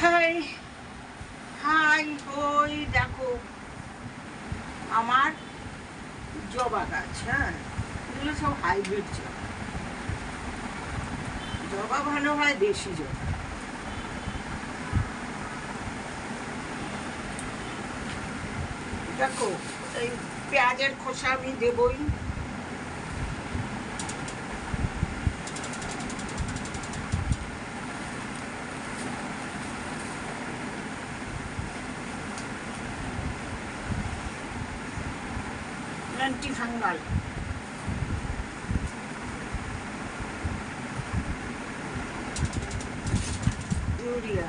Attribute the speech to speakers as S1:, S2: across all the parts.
S1: High high ওই দেখো, আমার জবা গাছ হ্যাঁ? এগুলো সব হাইব্রিড জবা জবা ভালো হয়, দেশি জবা দেখো, এই পেঁয়াজের খোসা আমি দেবই। অ্যান্টিফাঙ্গাল ইউরিয়া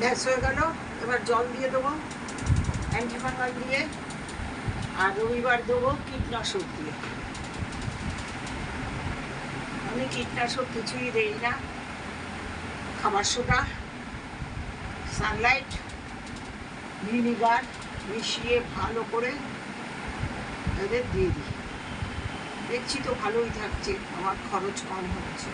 S1: ব্যাস হয়ে গেল। এবার জল দিয়ে দেবো অ্যান্টিফাঙ্গাল দিয়ে, আর রবিবার দেবো কীটনাশক দিয়ে। আমি কীটনাশক কিছুই দেই না। খাবার সোডা সানলাইট ভিনিগার মিশিয়ে ভালো করে এদের দিয়ে দিই। দেখছি তো ভালোই থাকছে, আমার খরচ কম হচ্ছে।